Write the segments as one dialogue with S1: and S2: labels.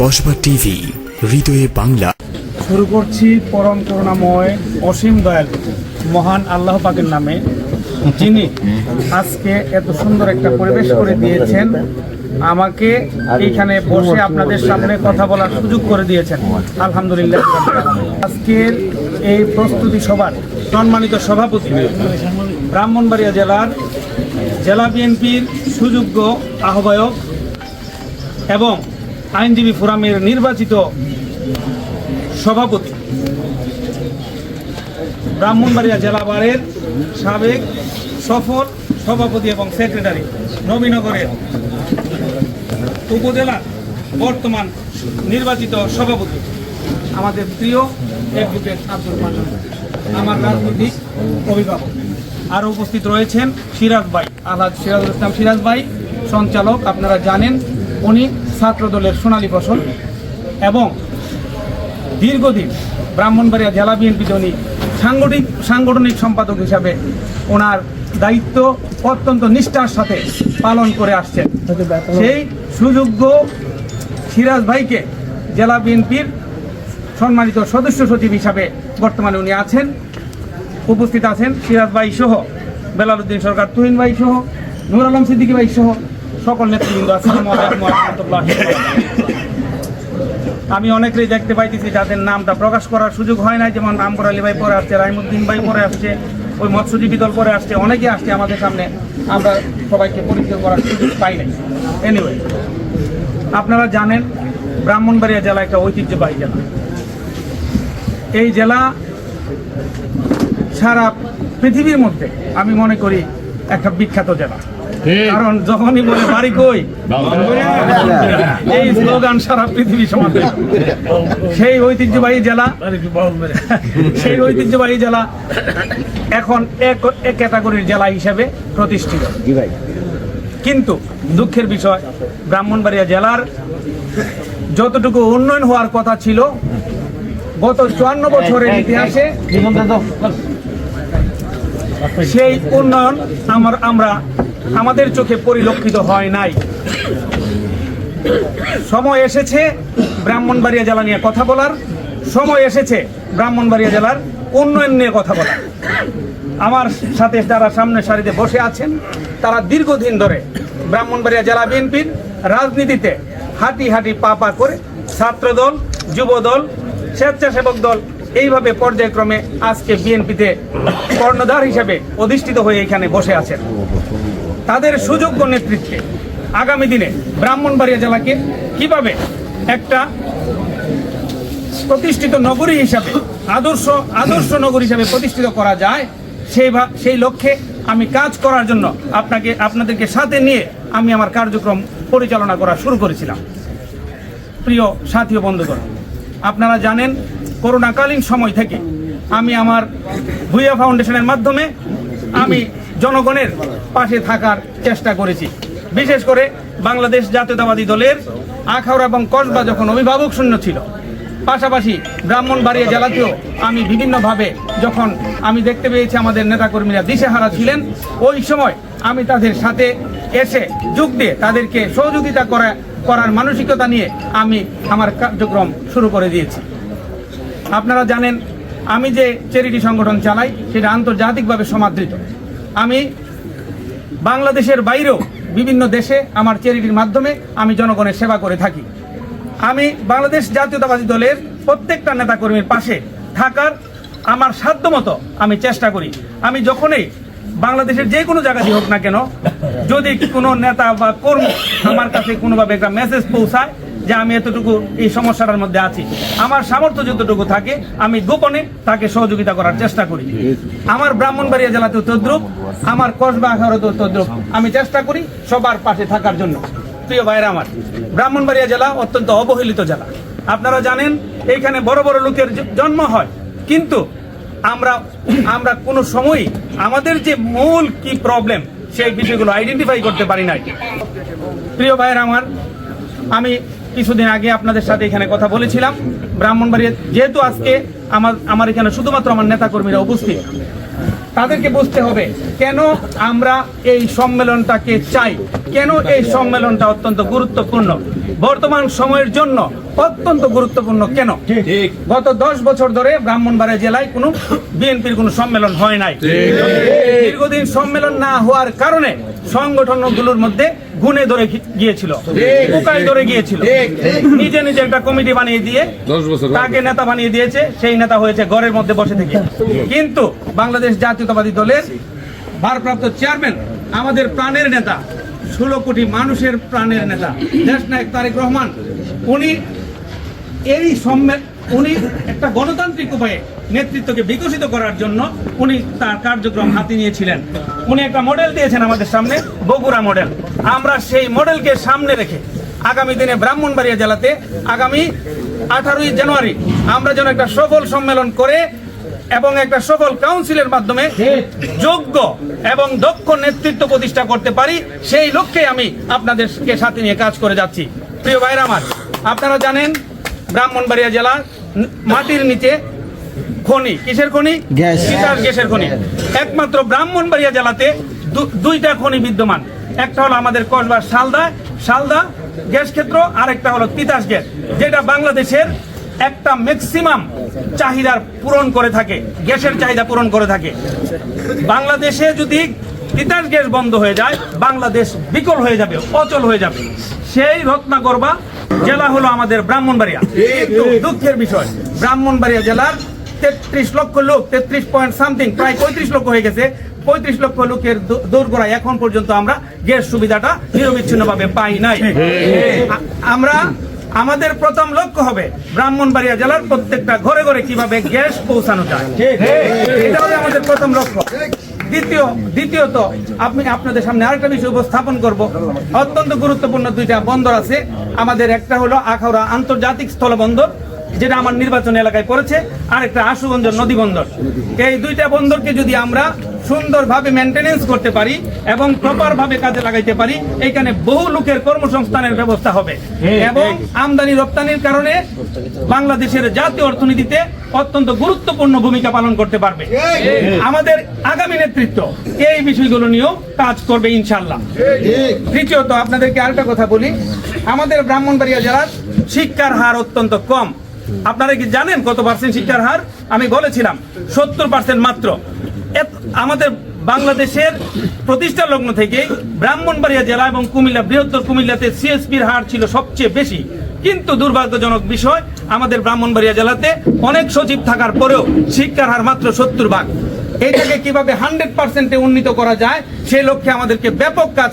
S1: Kasba TV, হৃদয়ে বাংলা।
S2: শুরু করছি পরম করুণাময় অসীম দয়াল, মহান আল্লাহ পাকের নামে। যিনি আজকে এত সুন্দর একটা পরিবেশ করে দিয়েছেন, আমাকে এইখানে বসে আপনাদের সামনে কথা বলার সুযোগ করে দিয়েছেন। আলহামদুলিল্লাহ। আজকের এই প্রস্তুতি সভার সম্মানিত সভাপতি ব্রাহ্মণবাড়িয়া জেলার জেলা বিএনপির সুযোগ্য আহ্বায়ক এবং আইনজীবী ফোরামের নির্বাচিত সভাপতি। ব্রাহ্মণবাড়িয়া জেলা বারের সাবেক সফল সভাপতি এবং সেক্রেটারি নবীনগরের উপজেলা বর্তমান নির্বাচিত সভাপতি। আমাদের প্রিয় অ্যাডভোকেট আব্দুল মান্নান, আমার রাজনৈতিক অভিভাবক। আরও উপস্থিত রয়েছেন সিরাজ ভাই, আলহাজ সিরাজুল ইসলাম সিরাজ ভাই, সঞ্চালক, আপনারা জানেন, উনি ছাত্রদলের সোনালী ফসল এবং দীর্ঘদিন ব্রাহ্মণবাড়িয়া জেলা বিএনপি উনি সাংগঠনিক সাংগঠনিক সম্পাদক হিসাবে ওনার দায়িত্ব অত্যন্ত নিষ্ঠার সাথে পালন করে আসছেন। সেই সুযোগ্য সিরাজ ভাইকে জেলা বিএনপির সম্মানিত সদস্য সচিব হিসাবে বর্তমানে উনি আছেন, উপস্থিত আছেন সিরাজ ভাই সহ বেলালুদ্দিন সরকার, তুহিন ভাই সহ নুর আলম সিদ্দিকী ভাই সহ সকল নেতৃবৃন্দ। আমি অনেকেই দেখতে পাইতেছি যাদের নামটা প্রকাশ করার সুযোগ হয় নাই, যেমন আমগর আলী ভাই পরে আসছে, রাইমুদ্দিন ভাই পরে আসছে, ওই মৎস্যজীবী দল পরে আসছে অনেকে আসছে আমাদের সামনে। আমরা সবাইকে পরিচয় করার সুযোগ পাই নাই। এনিওয়ে আপনারা জানেন, ব্রাহ্মণবাড়িয়া জেলা একটা ঐতিহ্যবাহী জেলা। এই জেলা সারা পৃথিবীর মধ্যে আমি মনে করি একটা বিখ্যাত জেলা। কারণ যখনই বলে বাড়ি কই? এই স্লোগান সারা পৃথিবী সমাজে। সেই ঐতিহ্যবাহী জেলা। সেই ঐতিহ্যবাহী জেলা এখন এক এক ক্যাটাগরির জেলা হিসেবে প্রতিষ্ঠিত। কিন্তু দুঃখের বিষয় ব্রাহ্মণবাড়িয়া জেলার যতটুকু উন্নয়ন হওয়ার কথা ছিল গত চুয়ান্ন বছরের ইতিহাসে সেই উন্নয়ন আমার আমরা আমাদের চোখে পরিলক্ষিত হয় নাই। সময় এসেছে ব্রাহ্মণবাড়িয়া জেলা নিয়ে কথা বলার। সময় এসেছে ব্রাহ্মণবাড়িয়া জেলার উন্নয়ন নিয়ে কথা বলার। আমার সাথে যারা সামনে সারিতে বসে আছেন, তারা দীর্ঘদিন ধরে ব্রাহ্মণবাড়িয়া জেলা বিএনপির রাজনীতিতে হাঁটি হাঁটি পা পা করে ছাত্রদল, যুবদল, স্বেচ্ছাসেবক দল এইভাবে পর্যায়ক্রমে আজকে বিএনপিতে কর্ণধার হিসেবে অধিষ্ঠিত হয়ে এখানে বসে আছেন। তাদের সুযোগ্য নেতৃত্বে আগামী দিনে ব্রাহ্মণবাড়িয়া জেলাকে কীভাবে একটা প্রতিষ্ঠিত নগরী হিসাবে, আদর্শ আদর্শ নগরী হিসাবে প্রতিষ্ঠিত করা যায়, সেই সেই লক্ষ্যে আমি কাজ করার জন্য আপনাকে, আপনাদেরকে সাথে নিয়ে আমি আমার কার্যক্রম পরিচালনা করা শুরু করেছিলাম। প্রিয় সাথী বন্ধুগণ, আপনারা জানেন করোনাকালীন সময় থেকে আমি আমার ভুইয়া ফাউন্ডেশনের মাধ্যমে আমি জনগণের পাশে থাকার চেষ্টা করেছি। বিশেষ করে বাংলাদেশ জাতীয়তাবাদী দলের আখাউড়া এবং কসবা যখন অভিভাবক শূন্য ছিল, পাশাপাশি ব্রাহ্মণবাড়িয়া জেলাতেও আমি বিভিন্নভাবে যখন আমি দেখতে পেয়েছি আমাদের নেতাকর্মীরা দিশেহারা ছিলেন, ওই সময় আমি তাদের সাথে এসে যোগ দিয়ে তাদেরকে সহযোগিতা করা, করার মানসিকতা নিয়ে আমি আমার কার্যক্রম শুরু করে দিয়েছি। আপনারা জানেন, আমি যে চ্যারিটি সংগঠন চালাই, সেটা আন্তর্জাতিকভাবে সমাদৃত। আমি বাংলাদেশের বাইরেও বিভিন্ন দেশে আমার চ্যারিটির মাধ্যমে আমি জনগণের সেবা করে থাকি। আমি বাংলাদেশ জাতীয়তাবাদী দলের প্রত্যেকটা নেতাকর্মীর পাশে থাকার আমার সাধ্যমতো আমি চেষ্টা করি। আমি যখনই বাংলাদেশের যে কোনো জায়গায় হোক না কেন, যদি কোনো নেতা বা কর্মী আমার কাছে কোনোভাবে একটা মেসেজ পৌঁছায় যে আমি এতটুকু এই সমস্যাটার মধ্যে আছি। আমার সামর্থ্য যতটুকু থাকে, আমি গোপনে তাকে সহযোগিতা করার চেষ্টা করি। আমার ব্রাহ্মণবাড়িয়া জেলাতেও তদ্রুপ, আমার কসবা আখারতেও তদ্রুপ। আমি চেষ্টা করি সবার পাশে থাকার জন্য। প্রিয় ভাইরা আমার, ব্রাহ্মণবাড়িয়া জেলা অত্যন্ত অবহেলিত জেলা। আপনারা জানেন, এইখানে বড় বড় লোকের জন্ম হয়। কিন্তু আমরা আমরা কোনো সময়ই আমাদের যে মূল কি প্রবলেম সেই বিষয়গুলো আইডেন্টিফাই করতে পারি নাই। প্রিয় ভাইয়ের আমার আমি কিছুদিন আগে আপনাদের সাথে এখানে কথা বলেছিলাম। ব্রাহ্মণবাড়িয়া যেহেতু আজকে আমার আমার এখানে শুধুমাত্র আমার নেতাকর্মীরা উপস্থিত তাদেরকে বুঝতে হবে কেন আমরা এই সম্মেলনটাকে চাই কেন এই সম্মেলনটা অত্যন্ত গুরুত্বপূর্ণ বর্তমান সময়ের জন্য অত্যন্ত গুরুত্বপূর্ণ কেন? গত দশ বছর ধরে ব্রাহ্মণবাড়িয়া জেলায় কোনো বিএনপির কোনো সম্মেলন হয় নাই। দীর্ঘদিন সম্মেলন না হওয়ার কারণে সংগঠনগুলোর মধ্যে গুণে ধরে গিয়েছিল পোকায় ধরে গিয়েছিল। নিজে নিজে একটা কমিটি বানিয়ে দিয়ে তাকে নেতা বানিয়ে দিয়েছে সেই নেতা হয়েছে ঘরের মধ্যে বসে থেকে। কিন্তু বাংলাদেশ জাতীয়তাবাদী দলের ভারপ্রাপ্ত চেয়ারম্যান আমাদের প্রাণের নেতা ষোলো কোটি মানুষের প্রাণের নেতা দেশনায়ক তারেক রহমান উনি এই সম্মেল উনি একটা গণতান্ত্রিক উপায়ে নেতৃত্বকে বিকশিত করার জন্য উনি তার কার্যক্রম হাতে নিয়েছিলেন। উনি একটা মডেল দিয়েছেন আমাদের সামনে, বগুড়া মডেল আমরা সেই মডেলকে সামনে রেখে আগামী দিনে ব্রাহ্মণবাড়িয়া জেলাতে আগামী আঠারোই জানুয়ারি আমরা যেন একটা সফল সম্মেলন করে এবং একটা সফল কাউন্সিলের মাধ্যমে যোগ্য এবং দক্ষ নেতৃত্ব প্রতিষ্ঠা করতে পারি, সেই লক্ষ্যে আমি আপনাদেরকে সাথে নিয়ে কাজ করে যাচ্ছি। প্রিয় ভাইরা আমার, আপনারা জানেন ব্রাহ্মণবাড়িয়া জেলা মাটির নিচে খনি। কিসের খনি?
S3: গ্যাস।
S2: তিতাস গ্যাসের খনি। একমাত্র ব্রাহ্মণবাড়িয়া জেলাতে দুইটা খনি বিদ্যমান। একটা হলো আমাদের কসবার সালদা সালদা গ্যাস ক্ষেত্র আর একটা হলো তিতাস গ্যাস যেটা বাংলাদেশের একটা ম্যাক্সিমাম চাহিদার পূরণ করে থাকে গ্যাসের চাহিদা পূরণ করে থাকে। বাংলাদেশে যদি তিতাস গ্যাস বন্ধ হয়ে যায় বাংলাদেশ বিকল হয়ে যাবে অচল হয়ে যাবে। সেই রত্নাগর্বা জেলা হলো আমাদের ব্রাহ্মণবাড়িয়া। কিন্তু দুঃখের বিষয় ব্রাহ্মণবাড়িয়া জেলার তেত্রিশ লক্ষ লোক তেত্রিশ পয়েন্ট সামথিং প্রায় পঁয়ত্রিশ লক্ষ হয়ে গেছে। পঁয়ত্রিশ লক্ষ লোকের দৌ- দৌড়গোড়ায় এখন পর্যন্ত আমরা গ্যাস সুবিধাটা নিরবিচ্ছিন্নভাবে পাই নাই। আমরা আমাদের প্রথম লক্ষ্য হবে ব্রাহ্মণবাড়িয়া জেলার প্রত্যেকটা ঘরে ঘরে কীভাবে গ্যাস পৌঁছানো যায়। এটা হবে আমাদের প্রথম লক্ষ্য। দ্বিতীয়, দ্বিতীয়ত আপনি আপনাদের সামনে আরেকটা বিষয় উপস্থাপন করব। অত্যন্ত গুরুত্বপূর্ণ দুইটা বন্দর আছে। আমাদের একটা হলো আখাউড়া আন্তর্জাতিক স্থলবন্দর। যেটা আমার নির্বাচন এলাকায় পড়েছে আর একটা আশুগঞ্জ নদী বন্দর। এই দুইটা বন্দরকে যদি আমরা সুন্দরভাবে মেনটেনেন্স করতে পারি এবং প্রপারভাবে কাজে লাগাইতে পারি এখানে বহু লোকের কর্মসংস্থানের ব্যবস্থা হবে। এবং আমদানি রপ্তানির কারণে বাংলাদেশের জাতীয় অর্থনীতিতে অত্যন্ত গুরুত্বপূর্ণ ভূমিকা পালন করতে পারবে। আমাদের আগামী নেতৃত্ব এই বিষয়গুলো নিয়েও কাজ করবে ইনশাল্লাহ তৃতীয়ত আপনাদেরকে আরেকটা কথা বলি। আমাদের ব্রাহ্মণবাড়িয়া জেলার শিক্ষার হার অত্যন্ত কম। আপনারা কি জানেন কত পার্সেন্ট শিক্ষার হার? আমি বলেছিলাম, সত্তর পার্সেন্ট মাত্র। আমাদের বাংলাদেশের প্রতিষ্ঠা লগ্ন থেকে ব্রাহ্মণবাড়িয়া জেলা এবং কুমিল্লা, বৃহত্তর কুমিল্লাতে সিএসপির হার ছিল সবচেয়ে বেশি। কিন্তু দুর্ভাগ্যজনক বিষয়, আমাদের ব্রাহ্মণবাড়িয়া জেলাতে অনেক সচিব থাকার পরেও শিক্ষার হার মাত্র সত্তর ভাগ। এইটাকে কীভাবে হান্ড্রেড পার্সেন্টে উন্নীত করা যায় সেই লক্ষ্যে আমাদেরকে ব্যাপক কাজ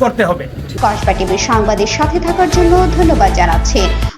S2: করতে হবে।
S4: কসবা টিভির সংবাদের সাথে থাকার জন্য ধন্যবাদ জানাচ্ছি।